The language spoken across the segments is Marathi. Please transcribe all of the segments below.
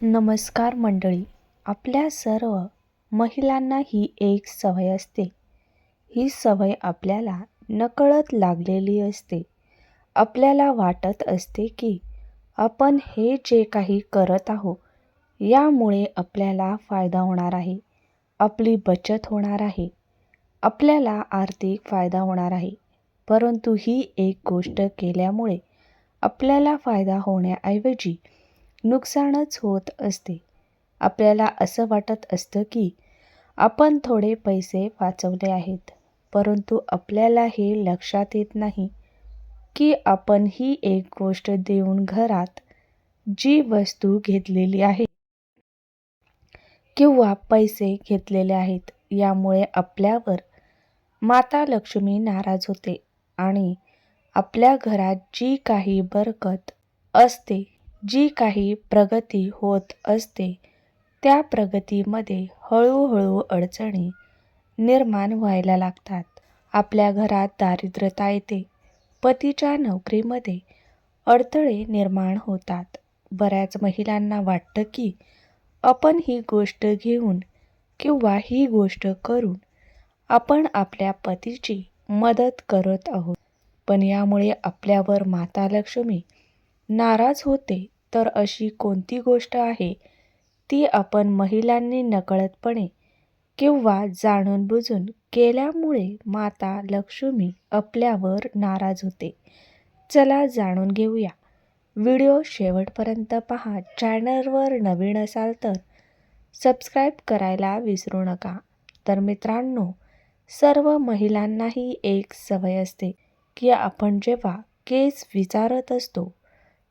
नमस्कार मंडळी आपल्या सर्व महिलांना ही एक सवय असते. ही सवय आपल्याला नकळत लागलेली असते. आपल्याला वाटत असते की आपण हे जे काही करत आहोत यामुळे आपल्याला फायदा होणार आहे आपली बचत होणार आहे आपल्याला आर्थिक फायदा होणार आहे. परंतु ही एक गोष्ट केल्यामुळे आपल्याला फायदा होण्याऐवजी नुकसानच होत असते. आपल्याला असं वाटत असतं की आपण थोडे पैसे वाचवले आहेत परंतु आपल्याला हे लक्षात येत नाही की आपण ही एक गोष्ट देऊन घरात जी वस्तू घेतलेली आहे किंवा पैसे घेतलेले आहेत यामुळे आपल्यावर माता लक्ष्मी नाराज होते आणि आपल्या घरात जी काही बरकत असते जी काही प्रगती होत असते त्या प्रगतीमध्ये हळूहळू अडचणी निर्माण व्हायला लागतात. आपल्या घरात दारिद्र्यता येते. पतीच्या नोकरीमध्ये अडथळे निर्माण होतात. बऱ्याच महिलांना वाटतं की आपण ही गोष्ट घेऊन किंवा ही गोष्ट करून आपण आपल्या पतीची मदत करत आहोत. पण यामुळे आपल्यावर माता लक्ष्मी नाराज होते तर अशी कोणती गोष्ट आहे? ती आपण महिलांनी नकळतपणे किंवा जाणून बुजून केल्यामुळे माता लक्ष्मी आपल्यावर नाराज होते. चला जाणून घेऊया. व्हिडिओ शेवटपर्यंत पहा. चॅनलवर नवीन असाल तर सबस्क्राईब करायला विसरू नका. तर मित्रांनो सर्व महिलांनाही एक सवय असते की आपण जेव्हा केस विचारत असतो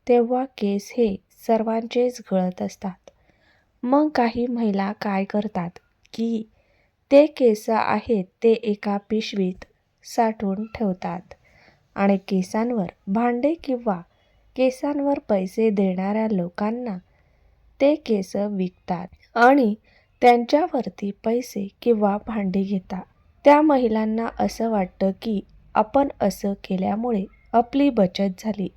तेव्हा केस हे सर्वांचेच गळत असतात. मग काही महिला काय करतात की ते केस आहेत ते एका पिशवीत साठवून ठेवतात आणि केसांवर भांडे किंवा केसांवर पैसे देणाऱ्या लोकांना ते केस विकतात आणि त्यांच्यावरती पैसे किंवा भांडी घेतात. त्या महिलांना असं वाटतं की आपण असं केल्यामुळे आपली बचत झाली.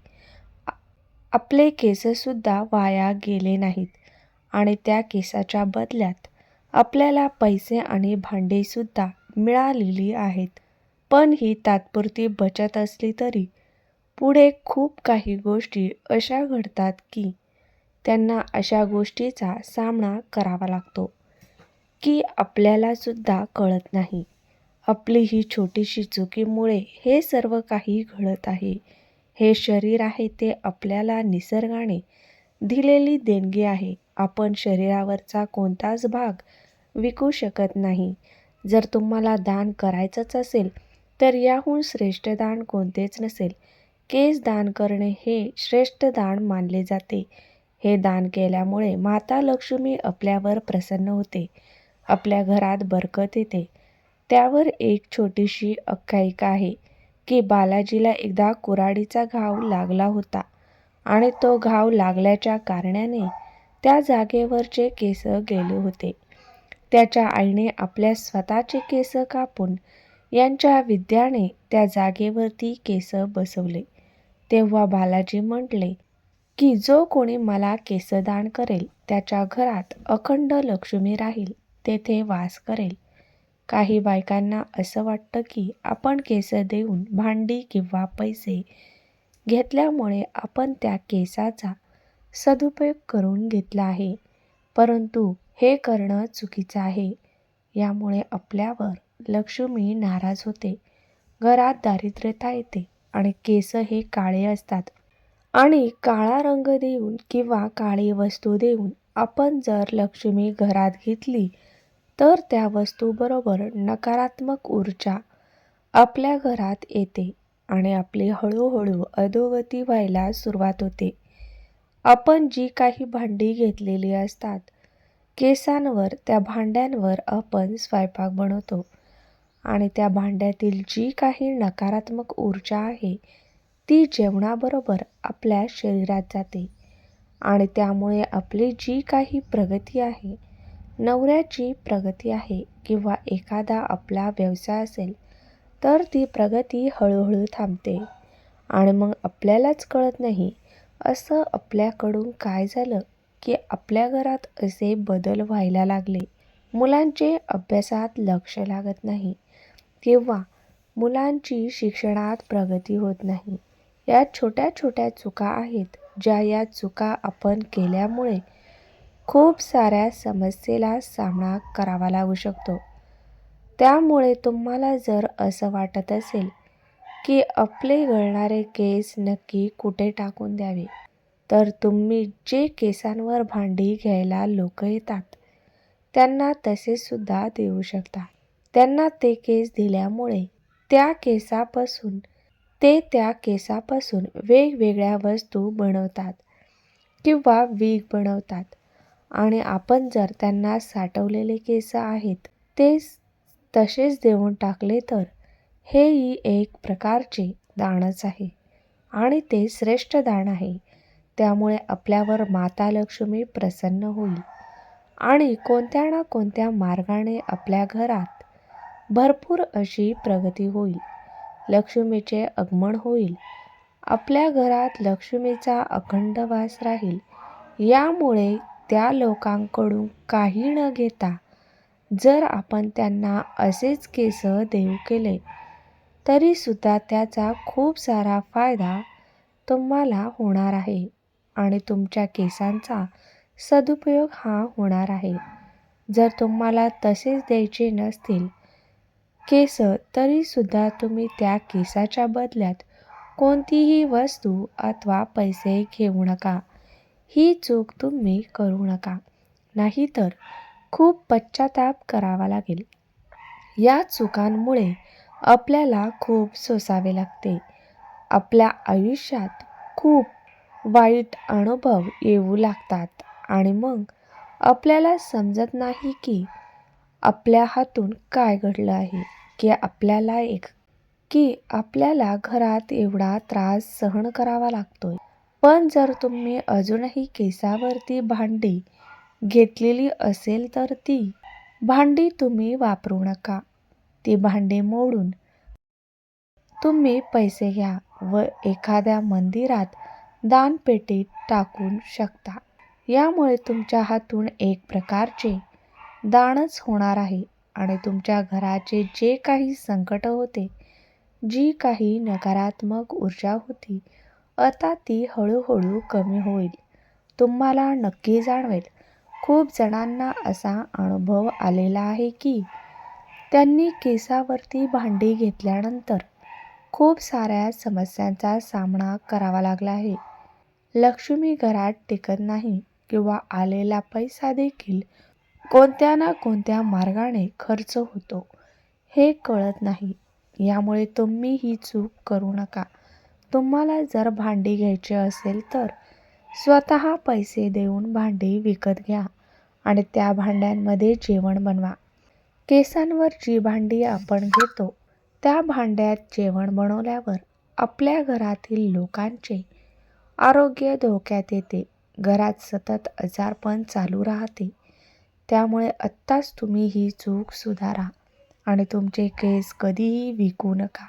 आपले केससुद्धा वाया गेले नाहीत. आणि त्या केसाच्या बदल्यात आपल्याला पैसे आणि भांडेसुद्धा मिळालेली आहेत. पण ही तात्पुरती बचत असली तरी पुढे खूप काही गोष्टी अशा घडतात की त्यांना अशा गोष्टीचा सामना करावा लागतो की आपल्यालासुद्धा कळत नाही. आपली ही छोटीशी चुकीमुळे हे सर्व काही घडत आहे. हे शरीर आहे ते आपल्याला निसर्गाने दिलेली देणगी आहे. आपण शरीरावरचा कोणताच भाग विकू शकत नाही. जर तुम्हाला दान करायचंच असेल तर याहून श्रेष्ठ दान कोणतेच नसेल. केस दान करणे हे श्रेष्ठ दान मानले जाते. हे दान केल्यामुळे माता लक्ष्मी आपल्यावर प्रसन्न होते. आपल्या घरात बरकत येते. त्यावर एक छोटीशी आख्यायिका आहे. की बालाजीला एकदा कुऱ्हाडीचा घाव लागला होता आणि तो घाव लागल्याच्या कारणाने त्या जागेवरचे केस गेले होते. त्याच्या आईने आपल्या स्वतःचे केस कापून यांच्या विद्याने त्या जागेवरती केस बसवले. तेव्हा बालाजी म्हटले की जो कोणी मला केसदान करेल त्याच्या घरात अखंड लक्ष्मी राहील तेथे वास करेल. काही बायकांना असं वाटतं की आपण केस देऊन भांडी किंवा पैसे घेतल्यामुळे आपण त्या केसाचा सदुपयोग करून घेतला आहे. परंतु हे करणं चुकीचं आहे. यामुळे आपल्यावर लक्ष्मी नाराज होते. घरात दारिद्र्यता येते आणि केस हे काळे असतात. आणि काळा रंग देऊन किंवा काळी वस्तू देऊन आपण जर लक्ष्मी घरात घेतली तर त्या वस्तूबरोबर नकारात्मक ऊर्जा आपल्या घरात येते आणि आपली हळूहळू अधोगती व्हायला सुरुवात होते. आपण जी काही भांडी घेतलेली असतात केसांवर त्या भांड्यांवर आपण स्वयंपाक बनवतो आणि त्या भांड्यातील जी काही नकारात्मक ऊर्जा आहे ती जेवणाबरोबर आपल्या शरीरात जाते आणि त्यामुळे आपली जी काही प्रगती आहे नवऱ्याची प्रगती आहे किंवा एखादा आपला व्यवसाय असेल तर ती प्रगती हळूहळू थांबते. आणि मग आपल्यालाच कळत नाही असं आपल्याकडून काय झालं की आपल्या घरात असे बदल व्हायला लागले. मुलांचे अभ्यासात लक्ष लागत नाही किंवा मुलांची शिक्षणात प्रगती होत नाही. या छोट्या छोट्या चुका आहेत ज्या या चुका आपण केल्यामुळे खूप साऱ्या समस्येला सामना करावा लागू शकतो. त्यामुळे तुम्हाला जर असं वाटत असेल की आपले गळणारे केस नक्की कुठे टाकून द्यावे तर तुम्ही जे केसांवर भांडी घ्यायला लोक येतात त्यांना तसेसुद्धा देऊ शकता. त्यांना ते केस दिल्यामुळे त्या केसापासून ते त्या केसापासून वेगवेगळ्या वस्तू बनवतात किंवा वीग बनवतात. आणि आपण जर त्यांना साठवलेले केस आहेत ते तसेच देऊन टाकले तर हेही एक प्रकारचे दानच आहे आणि ते श्रेष्ठ दान आहे. त्यामुळे आपल्यावर माता लक्ष्मी प्रसन्न होईल आणि कोणत्या ना कोणत्या मार्गाने आपल्या घरात भरपूर अशी प्रगती होईल. लक्ष्मीचे आगमन होईल. आपल्या घरात लक्ष्मीचा अखंड वास राहील. यामुळे त्या लोकांकडून काही न घेता जर आपण त्यांना असेच केस देऊ केले तरीसुद्धा त्याचा खूप सारा फायदा तुम्हाला होणार आहे आणि तुमच्या केसांचा सदुपयोग हा होणार आहे. जर तुम्हाला तसेच द्यायचे नसतील केस तरीसुद्धा तुम्ही त्या केसाच्या बदल्यात कोणतीही वस्तू अथवा पैसे घेऊ नका. ही चूक तुम्ही करू नका. नाहीतर खूप पश्चाताप करावा लागेल. या चुकांमुळे आपल्याला खूप सोसावे लागते. आपल्या आयुष्यात खूप वाईट अनुभव येऊ लागतात आणि मग आपल्याला समजत नाही की आपल्या हातून काय घडलं आहे की आपल्याला एक की आपल्याला घरात एवढा त्रास सहन करावा लागतोय. पण जर तुम्ही अजूनही केसावरती भांडी घेतलेली असेल तर ती भांडी तुम्ही वापरू नका. ती भांडी मोडून तुम्ही पैसे घ्या व एखाद्या मंदिरात दानपेटीत टाकून शकता. यामुळे तुमच्या हातून एक प्रकारचे दानच होणार आहे आणि तुमच्या घराचे जे काही संकट होते जी काही नकारात्मक ऊर्जा होती आता ती हळूहळू कमी होईल. तुम्हाला नक्की जाणवेल. खूप जणांना असा अनुभव आलेला आहे की त्यांनी केसावरती भांडी घेतल्यानंतर खूप साऱ्या समस्यांचा सामना करावा लागला आहे. लक्ष्मी घरात टिकत नाही किंवा आलेला पैसा देखील कोणत्या ना कोणत्या मार्गाने खर्च होतो हे कळत नाही. यामुळे तुम्ही ही चूक करू नका. तुम्हाला जर भांडी घ्यायची असेल तर स्वतः पैसे देऊन भांडी विकत घ्या आणि त्या भांड्यांमध्ये जेवण बनवा. केसांवर जी भांडी आपण घेतो त्या भांड्यात जेवण बनवल्यावर आपल्या घरातील लोकांचे आरोग्य धोक्यात येते. घरात सतत आजारपण चालू राहते. त्यामुळे आत्ताच तुम्ही ही चूक सुधारा आणि तुमचे केस कधीही विकू नका.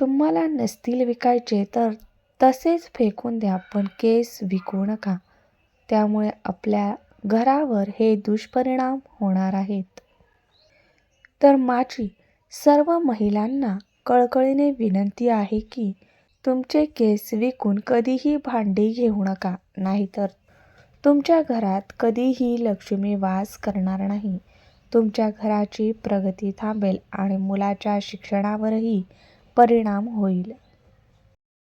तुम्हाला नसतील विकायचे तर तसेच फेकून द्या पण केस विकू नका. त्यामुळे आपल्या घरावर हे दुष्परिणाम होणार आहेत. तर माझी सर्व महिलांना कळकळीने विनंती आहे की तुमचे केस विकून कधीही भांडी घेऊ नका नाहीतर तुमच्या घरात कधीही लक्ष्मी वास करणार नाही. तुमच्या घराची प्रगती थांबेल आणि मुलाच्या शिक्षणावरही परिणाम होईल.